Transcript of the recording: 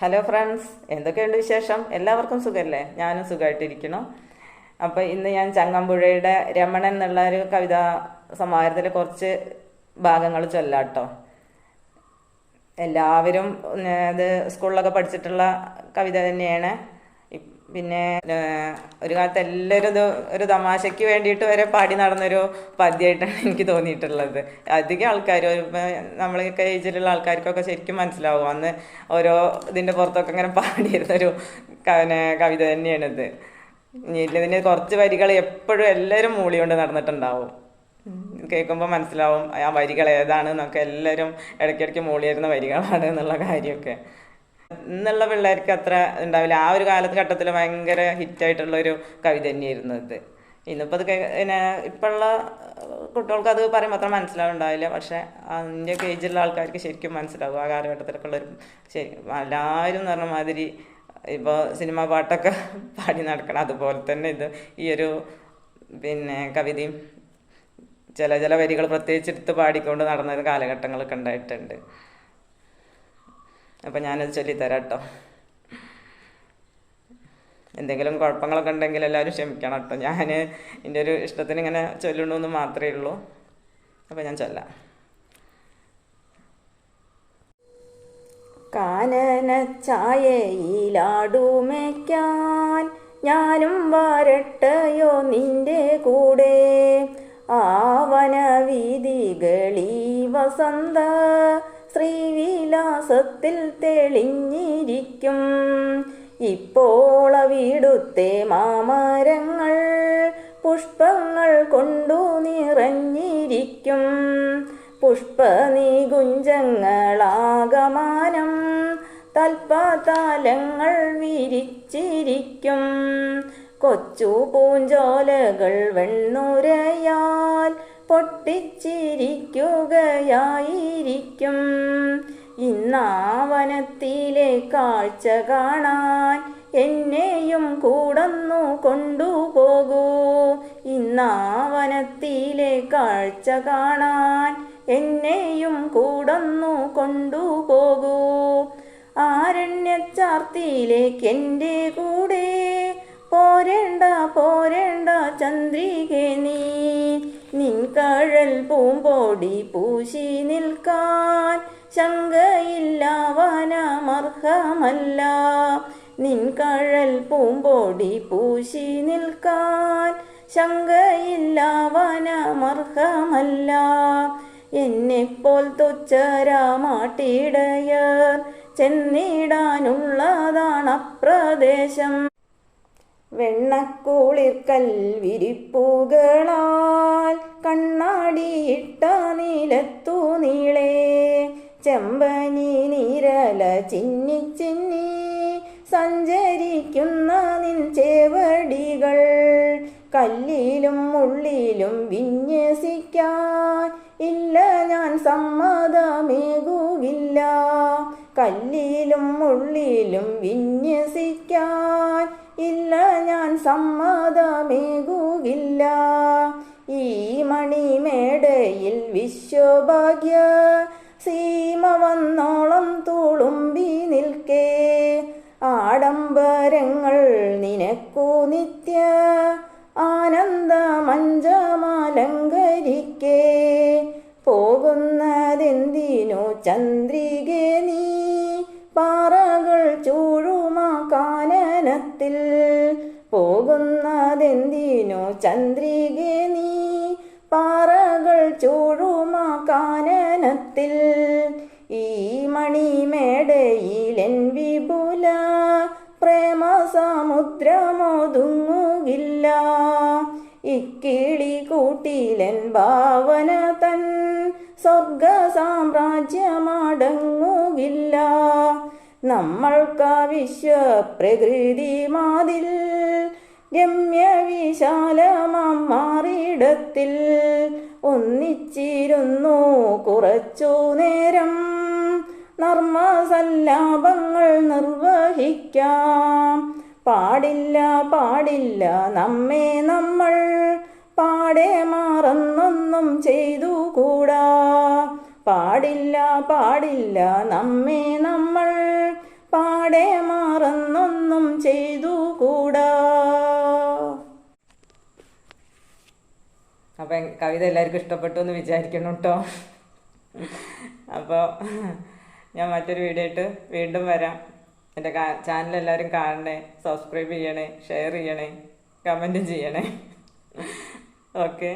Hello friends എന്തൊക്കെയുണ്ട് വിശേഷം? എല്ലാവർക്കും സുഖമല്ലേ ഞാനും സുഖമായിട്ടിരിക്കണം അപ്പോൾ ഇന്ന് ഞാൻ ചങ്ങമ്പുഴയുടെ രമണൻ എന്നുള്ള ഒരു കവിതാ സമാഹാരത്തിലെ കുറച്ച് ഭാഗങ്ങൾ ചൊല്ലാട്ടോ എല്ലാവരും അത് സ്കൂളിലൊക്കെ പഠിച്ചിട്ടുള്ള കവിത തന്നെയാണ്. പിന്നെ ഒരു കാലത്ത് എല്ലാവരും ഒരു തമാശയ്ക്ക് വേണ്ടിയിട്ട് വരെ പാടി നടന്നൊരു പദ്യമായിട്ടാണ് എനിക്ക് തോന്നിയിട്ടുള്ളത്. അധികം ആൾക്കാർ നമ്മളൊക്കെ ഏജിലുള്ള ആൾക്കാർക്കൊക്കെ ശരിക്കും മനസ്സിലാവും. അന്ന് ഓരോ ഇതിന്റെ പുറത്തൊക്കെ ഇങ്ങനെ പാടിയിരുന്നൊരു കവന കവിത തന്നെയാണിത്. ഇതിന്റെ കുറച്ച് വരികൾ എപ്പോഴും എല്ലാവരും മൂളികൊണ്ട് നടന്നിട്ടുണ്ടാവും. കേൾക്കുമ്പോൾ മനസ്സിലാവും ആ വരികൾ ഏതാണ് എന്നൊക്കെ എല്ലാവരും ഇടയ്ക്കിടയ്ക്ക് മൂളിയിരുന്ന വരികളാണ് എന്നുള്ള കാര്യമൊക്കെ. ഇന്നുള്ള പിള്ളേർക്ക് അത്ര ഉണ്ടാവില്ല. ആ ഒരു കാലഘട്ടത്തിൽ ഭയങ്കര ഹിറ്റായിട്ടുള്ള ഒരു കവിത തന്നെയായിരുന്നു ഇത്. ഇന്നിപ്പോൾ അത് പിന്നെ ഇപ്പോഴുള്ള കുട്ടികൾക്ക് അത് പറയും അത്ര മനസ്സിലാവുണ്ടാവില്ല. പക്ഷെ അതിന്റെ ഏജിലുള്ള ആൾക്കാർക്ക് ശരിക്കും മനസ്സിലാവും. ആ കാലഘട്ടത്തിലൊക്കെ ഉള്ളൊരു ശരി എല്ലാവരും എന്ന് പറഞ്ഞ മാതിരി ഇപ്പോൾ സിനിമ പാട്ടൊക്കെ പാടി നടക്കണം അതുപോലെ തന്നെ ഇത് ഈ ഒരു പിന്നെ കവിതയും ചില ചില വരികൾ പ്രത്യേകിച്ച് എടുത്ത് പാടിക്കൊണ്ട് നടന്ന കാലഘട്ടങ്ങളൊക്കെ ഉണ്ടായിട്ടുണ്ട്. അപ്പം ഞാനത് ചൊല്ലിത്തരാം കേട്ടോ എന്തെങ്കിലും കുഴപ്പങ്ങളൊക്കെ ഉണ്ടെങ്കിൽ എല്ലാവരും ക്ഷമിക്കണം കേട്ടോ ഞാൻ എന്റെ ഒരു ഇഷ്ടത്തിന് ഇങ്ങനെ ചൊല്ലണമെന്ന് മാത്രമേ ഉള്ളൂ. അപ്പം ഞാൻ ചൊല്ലാം. കാനന ചായയിലാടുമേക്കാൻ ഞാനും വരട്ടയോ നിന്റെ കൂടെ? ആവന വീതികളീ വസന്ത ശ്രീവിലാസത്തിൽ തെളിഞ്ഞിരിക്കും. ഇപ്പോൾ വീടുത്തെ മാമരങ്ങൾ പുഷ്പങ്ങൾ കൊണ്ടു നിറഞ്ഞിരിക്കും. പുഷ്പനികുഞ്ചങ്ങളാകമാനം തൽപതാലങ്ങൾ വിരിച്ചിരിക്കും. കൊച്ചു പൂഞ്ചോലകൾ വെണ്ണുരയാൽ പൊട്ടിച്ചിരിക്കുകയായിരിക്കും. ഇന്നാവനത്തിലെ കാഴ്ച കാണാൻ എന്നെയും കൂടന്നു കൊണ്ടുപോകൂ. ഇന്നാവനത്തിലെ കാഴ്ച കാണാൻ എന്നെയും കൂടന്നു കൊണ്ടുപോകൂ. ആരണ്യച്ചാർത്തിയിലേക്ക് എന്റെ കൂടെ പോരേണ്ട പോരേണ്ട ചന്ദ്രികേ നീ കഴൽ പൂമ്പോടി പൂശി നിൽക്കാൻ ശങ്കയില്ല വനമർഹമല്ല നിൻ കഴൽ പൂമ്പോടി പൂശി നിൽക്കാൻ ശങ്കയില്ല വനമർഹമല്ല എന്നെപ്പോൾ തുച്ഛരാമാട്ടിടയർ ചെന്നിടാനുള്ളതാണ് അപ്രദേശം വെണ്ണക്കൂളിർക്കൽ കൽവിരിപ്പൂകളാൽ കണ്ണാടിയിട്ട നീലത്തു നീളേ. ചെമ്പനി നീരല ചിന്നി ചിന്നി സഞ്ചരിക്കുന്ന നിൻ ചേവടികൾ കല്ലിലും ഉള്ളിലും വിന്യസിക്കാൻ ഇല്ല ഞാൻ സമ്മതമേകുകില്ല കല്ലിലും ഉള്ളിലും വിന്യസിക്കാൻ ഇല്ല ഞാൻ സമ്മതമേകുകില്ല ഈ മണിമേടയിൽ വിശ്വഭാഗ്യ സീമ വന്നോളം തുളുമ്പി നിൽക്കേ. ആഡംബരങ്ങൾ നിനക്കു നിത്യ ആനന്ദ മഞ്ചമാലങ്കരിക്കേ പോകുന്നതെന്തിനു ചന്ദ്രികേ നീ? ചൂഴുമാ കാനനത്തിൽ പോകുന്നതെന്തിനു ചന്ദ്രികെ നീ? പാറകൾ ചൂഴുമാ കാനനത്തിൽ. ഈ മണിമേടയിലെൻ വിപുല പ്രേമ സമുദ്രമൊതുങ്ങുകില്ല ഇക്കിളി കൂട്ടിലൻ ഭാവന തൻ സ്വർഗ സാമ്രാജ്യമടങ്ങുകില്ല നമ്മൾക്ക് ഗമ്യവിശാലമാം മാറിയിടത്തിൽ ഒന്നിച്ചിരുന്നു കുറച്ചു നേരം നർമ്മസല്ലാപങ്ങൾ നിർവഹിക്കാം. പാടില്ല പാടില്ല നമ്മെ നമ്മൾ പാടെ മറന്നൊന്നും ചെയ്തുകൂടാ. പാടില്ല പാടില്ല നമ്മെ നമ്മൾ. പാടെ മാറുന്നൊന്നും ചെയ്തു കൂടാ. അപ്പൊ കവിത എല്ലാവർക്കും ഇഷ്ടപ്പെട്ടു എന്ന് വിചാരിക്കണം കേട്ടോ. അപ്പോൾ ഞാൻ മറ്റൊരു വീഡിയോ ഇട്ട് വീണ്ടും വരാം. എന്റെ ചാനൽ എല്ലാവരും കാണണേ സബ്സ്ക്രൈബ് ചെയ്യണേ ഷെയർ ചെയ്യണേ കമന്റും ചെയ്യണേ. ഓക്കെ